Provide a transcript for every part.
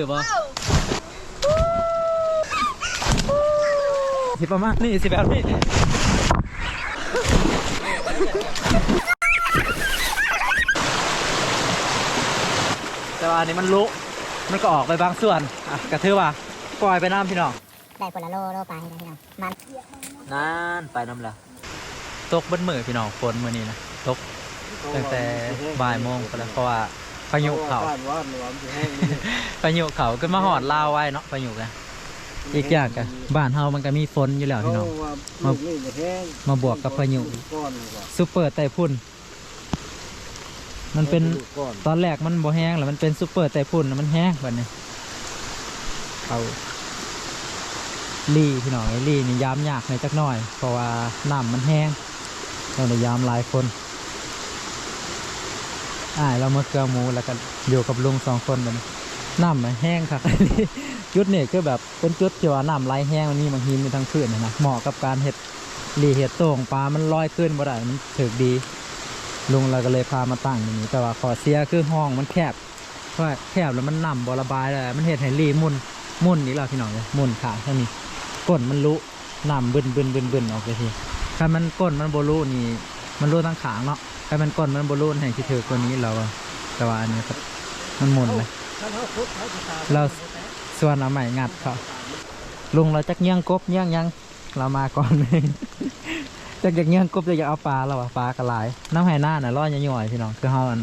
ถือปะสิประมาณนี่สิแบบนี้แต่ว่าอันนี้มันลุมันก็ออกไปบางส่วนอะกระทือว่าปล่อยไปน้ำพี่น้องได้คนละโลโลปลาให้นะพี่น้องมันนานไปน้ำละตกเบนมือพี่น้องฝนมือนี้นะตกตั้งแต่บ่ายโมงไปแล้วเพราะว่า พายุเขาว่านว่านว่านสิแห้งพายุเขาก็มาหอดลาวไว้เนาะพายุกันอีกอย่างกันบ้านเฮามันก็มีฝนอยู่แล้วพี่น้องมาลูกนี่จะแห้งมาบวกกับพายุ ก้อนกว่าซูเปอร์ไต้ฝุ่นมันเป็น ลูกก้อนตอนแรกมันบ่แห้งแล้วมันเป็นซูเปอร์ไต้ฝุ่นแล้วมันแห้งแบบนี้เอาลี่พี่น้องไอ้ลี่นี่ยามยากในอยจักหน่อย เพราะว่าน้ำมันแห้งเราเลยยามหลายคน อ่ายเรามาเกลือหมูแล้วก็อยู่กับลุงสองคนแบบนี้น้ำแห้งครับจุดนี่คือแบบเป็นจุดที่ว่าน้ำไหลแห้งมันนี่มันหินมีทั้งพื้นนะนะเหมาะกับการเห็ดลีเห็ดโต่งปลามันลอยขึ้นบ่ได้มันถึกดีลุงเราก็เลยพามาตั้งอย่างนี้ แต่ว่าขอเสียคือห้องมันแคบเพราะว่าแคบแล้วมันน่ำบระบายเลยมันเห็ดให้รีมุนมุนอีกแล้วพี่น้องเลยมุนขาเท่านี้ก้นมันลุน่ำบึนบึนบึนบึนออกไปทีถ้ามันก้นมันโบลูนี่มันรูทั้งขางเนาะ ถ้ามันก้นมันโบลูให้ที่ถือกว่านี้เราแต่ว่าอันนี้ครับมันหมุนเลยเราส่วนเอาใหม่งัดเขาลุงเราจักเงี้ยงกบเงี้ยงยังเรามาก่อนเลยจักอยากเงี้ยงกบจะอยากเอาปลาเราอะปลากระหลายน้ำไหหน้าน่ะร้อนย่อยๆพี่น้องคือเฮาอัน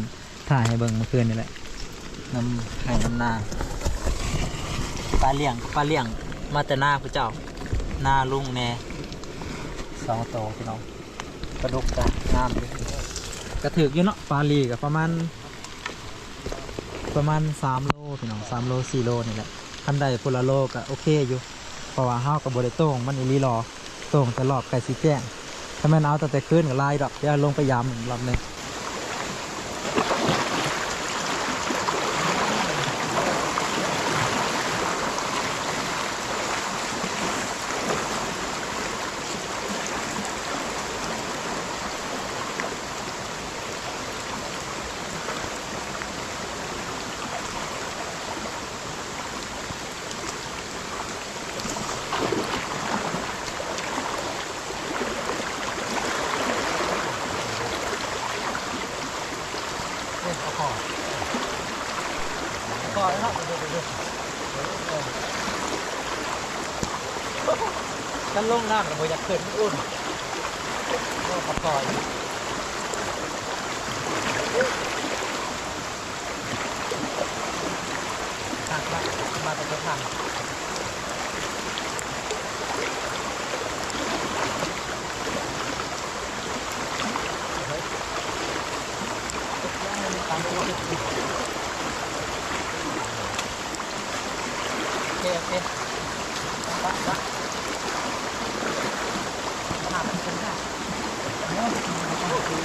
ถ่ายให้เบิ่งเมื่อคืนนี่แหละน้ำไหน้ำนาปลาเลี้ยงปลาเลี้ยงมาแต่หน้าพระเจ้าหน้าลุงแน่สองโตวพี่น้องปลาดุกจ้ะน้ำดิ กระถือกอยู่เนาะปลาลีกับประมาณ ประมาณ3โลพี่น้อง3โล4โลนี่แหละคันใดพละโลก็โอเคอยู่เพราะว่าห้ากับบริโต้งมันอีหลีรอโต้งแต่รอบไก่สีแจ้งถ้าแม่นเอาแต่แต่ขึ้นก็ลายดอกเดี๋ยวลงไปยามอีกรอบหนึงขอขอแล้วกัน ลงน้ำแล้วบ่อยากขึ้นมันอุ่นก็ขอขออยู่ทางละมาแต่ละทางตามตัวโอเคโอเคปั๊บปั๊บหาเป็นหน้า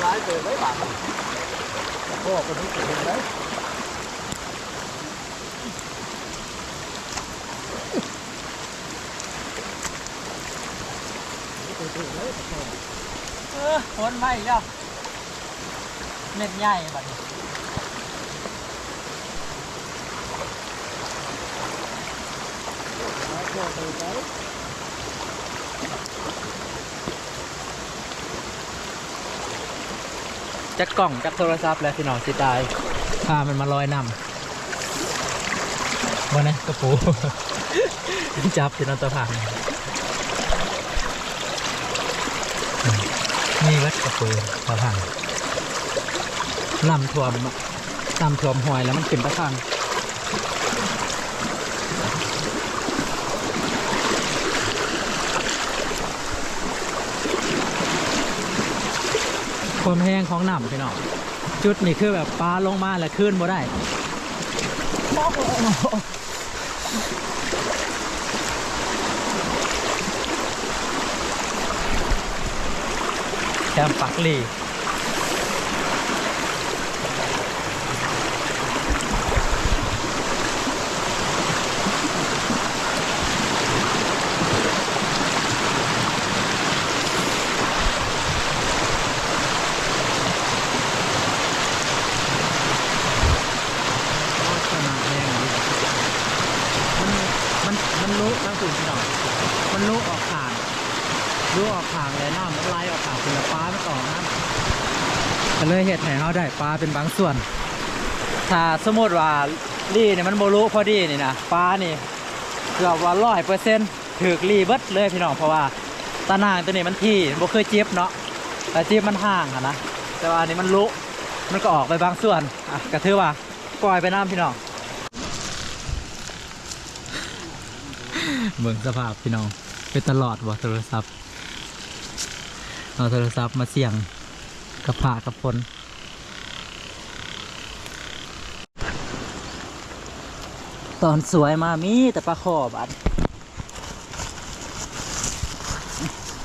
ร้ายเกินไว้บาทพ่อคนนี้เห็นไหม เออ ฝนไมาอีกแล้วเม็ดใหญ่บัดนี้จักกล่องจักโทรศัพท์แล้วพี่น้องสิตายพามันมาลอยน้ำวันนี้กระปู จับที่น้องตะพา นี่วัดกระปูตะพานน้ำท่วมน้ำท่วมหอยแล้วมันขึ้นตะพานความแห้งของน้ำพี่น้องจุดนี่คือแบบปลาลงมาแล้วขึ้นบ่ได้ แคมปักลีขนาดแห้มันลุทั้งฝุ่นพี่น้องมันลุออก ขางลุออกขางเลยน้ำมันไหลออกขางคุณปลาไม่ต่อน้ำก็เลยเห็ดให้เขาได้ปลาเป็นบางส่วน ถ้าสมมติว่าลี่เนี่ยมันโบลุพอดีนี่นะปลานี่เกือบว่าร้อยเปอร์เซ็นต์ถือลี่เบิดเลยพี่น้องเพราะว่าตานางตัวนี้มันที่บ่เคยเจ็บเนาะแต่เจ็บมันห่างอะนะแต่ว่าอันนี้มันลุมันก็ออกไปบางส่วนอะก็ถือว่าปล่อยไปน้ำพี่น้องเบิ่งสภาพพี่น้องไปตลอดว่โทรศัพท์ เอาโทรศัพท์มาเสี่ยงกับผ่ากับพลตอนสวยมามีแต่ปลาขอบอัน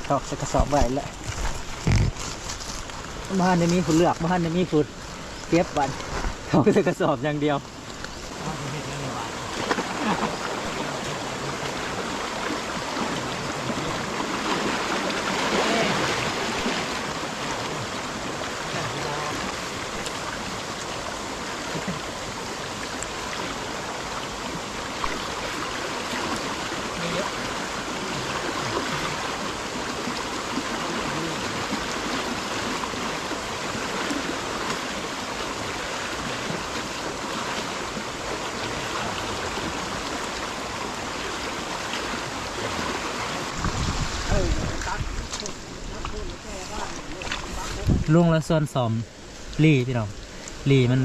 ชอกใส่กระสอบไว้แล้วบ้านในมีฝุ่นเลือกบ้านในมีฝุ่นเก็บวันเขาใส่กระสอบอย่างเดียว ลุงละส่วนสอมลี่พี่น้องลี่มัน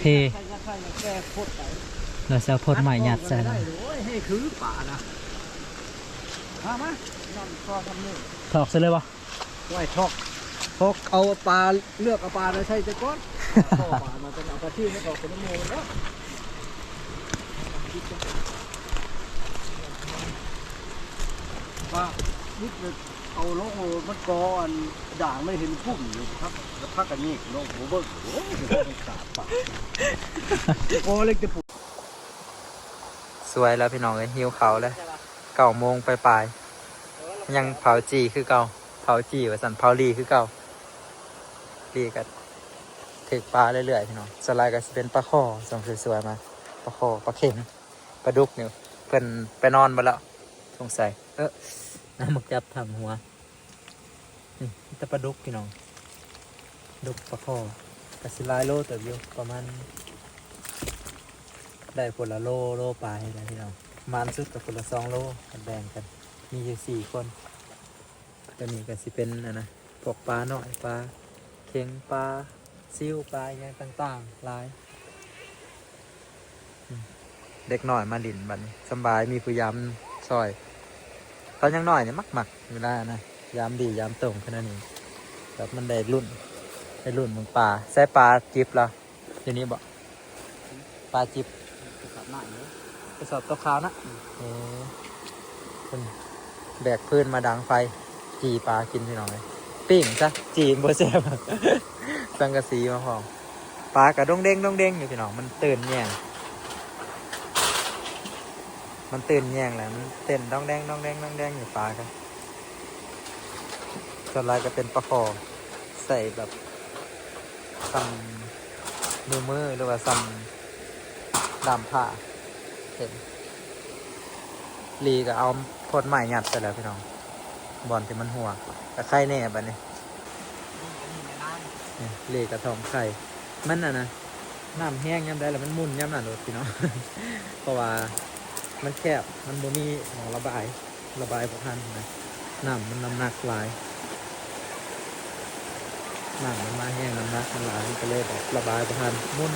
เทใครจะใครจะแก้โคตรไปเราจะเอาพดใหม่ยัดใส่ได้แล้วโอ้ยให้คือป่านะมามานั่นก็ทำนี่ถอกใส่เลยวะไว้ทอกทอกเอาปลาเลือกเอาปลาเลยใช่จะก้อนพ่อปลามันจะเอาปลาที่ไม่ออกเป็นน้ำมูลแล้วปลา นิดเลยเอาโลโอมันกออันด่างไม่เห็นพุ่มอยู่ครับแล้วพักกันนี่โลโอเบิ้งโอ้ยมันขาดปากโอ้เล็กจะปุ๊สวยแล้วพี่น้องเลยหิวเขาแล้วเก่าโมงไปลายยังเผาจีคือเก่าเผาจีว่าสันเผาลีคือเก่าลีก็ถึกปลาเรื่อยๆพี่น้องสไลด์ก็สิเป็นปลาข้อส่งสวยๆมาปลาข้อปลาเข็งปลาดุกเนี่ยเพิ่นไปนอนมาแล้วสงสัยเออ น้ำมึกจับทำหัวนี่ต่ปลาดุกพี่น้องดุกปลาข้อกระสิลายโลเติบอยู่ประมาณได้คนละโลโลปลายนะพี่น้องมันสุดกับคนละสองโลกันแบ่งกัน มีอยู่สี่คนตัวนี้ก็สิเป็นนะนะพวกปลาหน่อยปลาเค็งปลาซิวปลาอย่างต่างๆหลาย เด็กหน่อยมาดินบัดนสบายมีผู้ยามซอย ตอนยังน้อยเนี่ยมักมักๆเวลานะยามดียามตรงขนาดนี้แบบมันได้รุ่นได้รุ่นมึงปลาใส่ปลาจิบแล้วทีนี้บอกปลาจิบขับหน้าเยอะกระสอบตัวขาวนะเออเป็นแบกพื้นมาดังไฟ จีปลากินพี่น้องเลยปิ้งซะจีนโบแซบสังกะสีมาพร้อมปลากระดงเด้งดงเด้งอยู่พี่น้องมันตื่นแย่ง มันตื่นแยงแหละมันเต้นดองแดงดองแดงดองแดงอยู่ปลากันส่วนลายก็เป็นปลาคอใส่แบบซัมมือมือหรือว่าซัมดามผ้าเห็นลีก็เอาพดใหม่หยัดไปแล้วพี่น้อง บอลที่มันหัวแต่ไข่แน่บัดนี้นี่ลีกระทองไข่ มันน่ะนะน้ำแห้งย่ำได้แล้วมันมุนย่ำน่ะโดดพี่น้อง เพราะว่า มันแคบ มันบ่มีหมองระบาย ระบายพอทันนะน้ำมันน้ำหนักหลายน้ำมันมาแห้งน้ำหนักมันหลายมันก็เลยแบบระบายพอทันมุน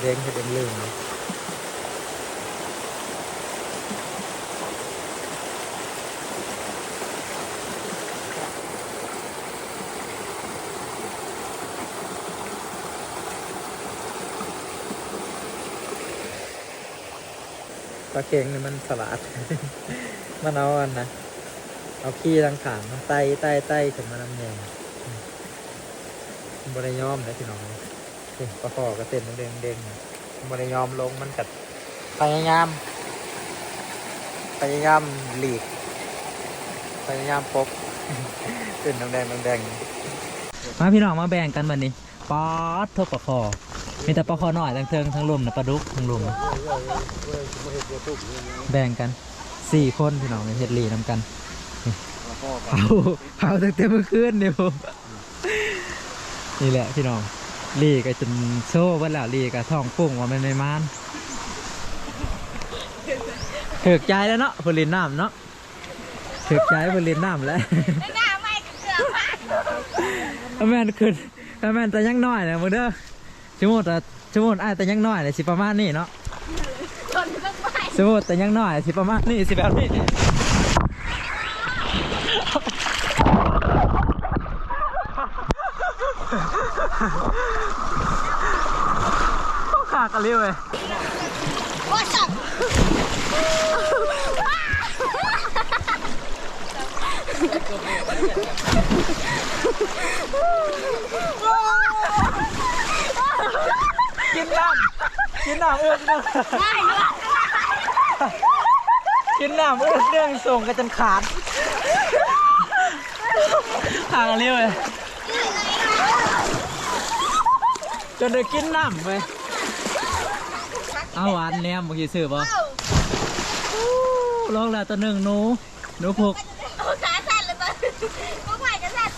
เด้งให้เป็นเรื่องเลย ปลาเก่งนี่มันสลัดมันเอาอันนะเอาขี้ทางขางมันไต่ไต่ไต่ถึงมันน้ำแยงอืมมันบริยอมเลยพี่น้องปลาคอก็เต้นเด้งเด้งบริยอมลงมันกัดพยายาม พยายามหลีก พยายามปกเต้นแดงๆแดงมาพี่น้องมาแบ่งกันบันนี้ป๊อดทบปลาคอ มีแต่ปลาคอหน่อยทั้งเทิงทั้งลุมนะปลาดุกทั้งลุมนะแบ่งกันสี่คนพี่น้องเฮ็ดหลีนำกันเผาเผาตั้งแต่เมื่อคืนเดียวนี่แหละพี่น้องหลีก็จนโซ่ว่าแล้วหลีก็ท้องปุ้งว่ามันไม่มานเถือกใจแล้วเนาะพลินน้ำเนาะเถือกใจพลินน้ำแล้วหน้าไม่เกือบมากถ้าแม่นขึ้นถ้าแม่นแต่ยังน้อยนะมึงเด้อ ชั่วโมงแต่ชั่วโมงอ้ายแต่ยังน้อยเลยสิประมาณนี้เนาะคนเพิ่งไปชั่วโมงแต่ยังน้อยสิประมาณนี้สิแบบนี้ขากะลิ้วเลยว่าสับกิน น้ำกินน้ำเอื้อกเนื่องได้กินน้ำเอื้อกเนื่องส่งกันจนขาดขากะลิ้วเลยจนได้กินน้ำไปเอาหวานแหนมเมื่อกี้ซื้อป่ะลองแล้วตัวหนึ่งหนูหนูพก ขาสั่นเลยตอนกูใหม่จะสั่น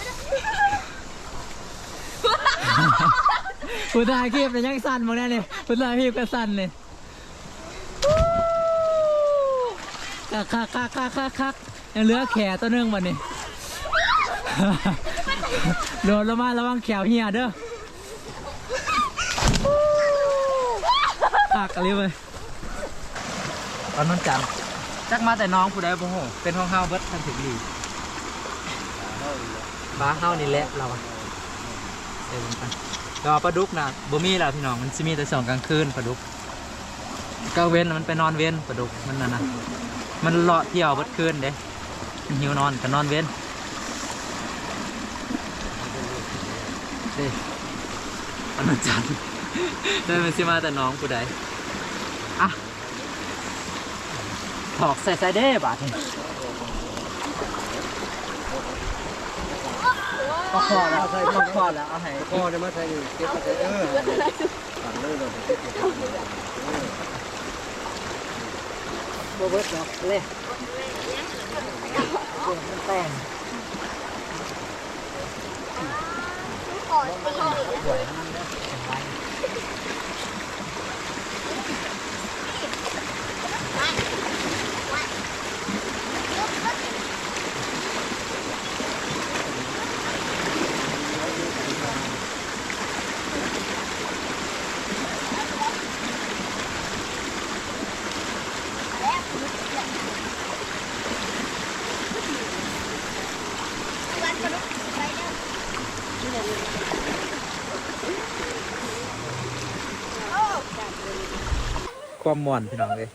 ผู้ชายคลิปเป็นยังสั่นหมดแน่นี่ผู้ชายคลิปก็สั่นนี่คักคักคักคักคักคักยังเหลือแขตัวนึ่งวันนี้โดดลงมาระวังแขวเหียเด้อคักอะไรไปตอนนั้นจันจักมาแต่น้องผู้ใดบ่โหเป็นห้องเฮาเบิดทันถึงดีบ้าเฮานี่แหละเราอะเดินไป ก็ปลาดุกนะบ่มีแล้วพี่น้องมันสิมีแต่สองกลางคืนปลาดุกกลางเว้นมันไปนอนเว้นปลาดุกมันน่ะนะมันเลาะเที่ยวบิดคืนเด้มันหิวนอนก็นอนเว้นเด้อันจันทร์ได้มันสิมาแต่น้องผู้ใดอะถอกใส่ใส่เด้บาดนี่ ก็พอแล้วก็พอแล้วเอาให้พ่อได้มาใส่นี่เก็บมาใส่เออสั่งเลยเลยเก็บมาใส่เออโบเบิร์ตเนาะเล่มันแต่ง ความม่วนพี่น้องเลย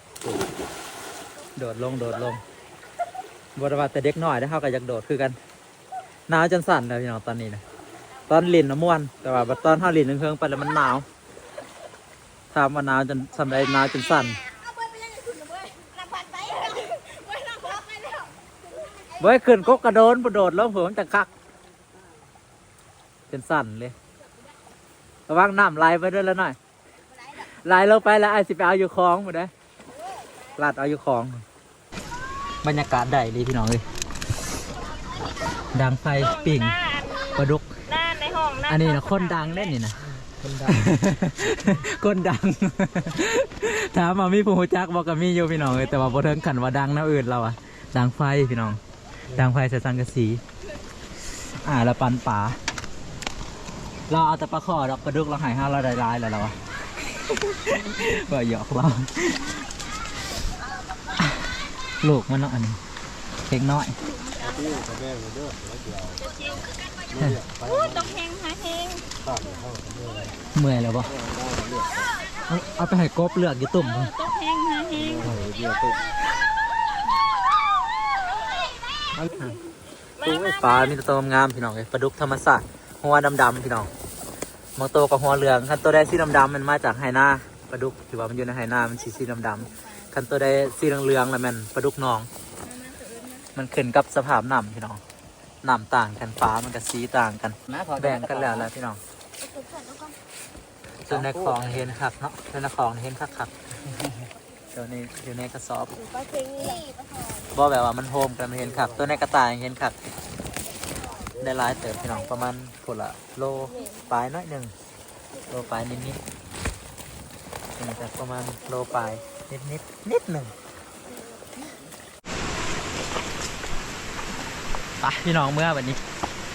โดดลงโดดลงบรว่าแต่เด็กน้อยได้เข้ากับอยากโดดคือกันหนาวจนสั่นเลยพี่น้องตอนนี้นะตอนลินนะม่วน แต่ว่าตอนเท่าลินเครื่องๆไปแล้วมันหนาวถามาหนาวจนสำไรหนาวจนสั่นเอาไปไปยังไงคุณนะเว้ยขึ้นกกกระโดนบ่โดดลงผมันจะคักจนสั่นเลยระวังน้ำไหลไปด้วยแล้วหน่อย ไหลลงไปแล้วไอ้สิไปเอาอยู่คลองหมดเลยลาดเอาอยู่คลอง บรรยากาศได้ดีพี่น้องเลยดังไฟปิ่งปลาดุก หน้าในห้องหน้าอันนี้นะคนดังเล่นนี่นะ คนดัง คนดัง ถามมามีผู้รู้จักบอกกับมีอยู่พี่น้องเลยแต่ว่าบ่เทิงขันว่าดังแน้ำอื่นเราอะดังไฟพี่น้อง ดังไฟใส่สังกะสี อ่าแล้วปันป่า เราเอาแต่ปลาขอดอกปลาดุกเราใหายห้าเราได้ร้ายแล้วเราอะ บ่หยอกเราลูกมันเนาะอันนี้เล็กน้อยนี่กับแม่มาเด้อแล้วเดี๋ยวเลือกไปพูดตรงแหงหาแหงตัดเข้าเมื่อไรเมื่อยแล้วบ่ได้เอาไปให้กบเลือกอยู่ตุ่มพุ่นตรงแหงหาแหงไปเลือกตุ๊กปลามีแตัวงามพี่น้องเลยปลาดุกธรรมศาสตร์หัวดำๆพี่น้อง มองโตกับหัวเหลืองคันตัวได้สีดำๆมันมาจากไหนาปลาดุกที่ว่ามันอยู่ในไหนามันสีสีดำๆคันตัวได้สีเหลืองๆแล้วมันปลาดุกน้อง มันขึ้นกับสภาพน้ำพี่น้องน้ำต่างกันฟ้ามันกับสีต่างกันแบ่งกันแล้วแหละพี่น้องตัวในคลองเห็นคักเนาะตัวในคลองเห็นคักคักตัวนี้อยู่ในกระสอบปลาเค็งนี่ปลาทองบ่แบบว่ามันโฮมกันมันเห็นคักตัวในกระต่ายเห็นคัก ได้หลายเติบพี่น้องประมาณผลละโลปลายน้อยหนึ่งโลปลายนิดนิดนี่จะประมาณโลปลายนิดนิดนิดหนึ่งไปพี่น้องเมื่อวันนี้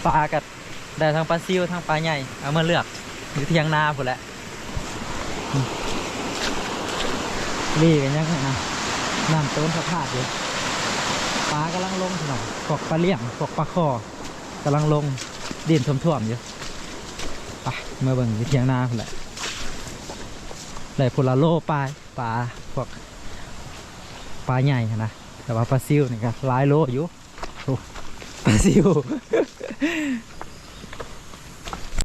ปลากัดได้ทั้งปลาซิวทั้งปลาใหญ่เอามาเลือกอยู่เทียงนาพุ่นแหละอืมนี่กันยังไงนะน้ำต้นสะพาดอยู่ปลากำลังลงพี่น้องพวกปลาเลี้ยงพวกปลาคอ กำลังลงดินท่วมๆอยู่ไปเมื่อเบิ่งอยู่เทียงนาคนแหละได้พุ่นละโลปลาปลาพวกปลาใหญ่นะแต่ว่าปลาซิวนี่ก็หลายโลอยู่ปลาซิว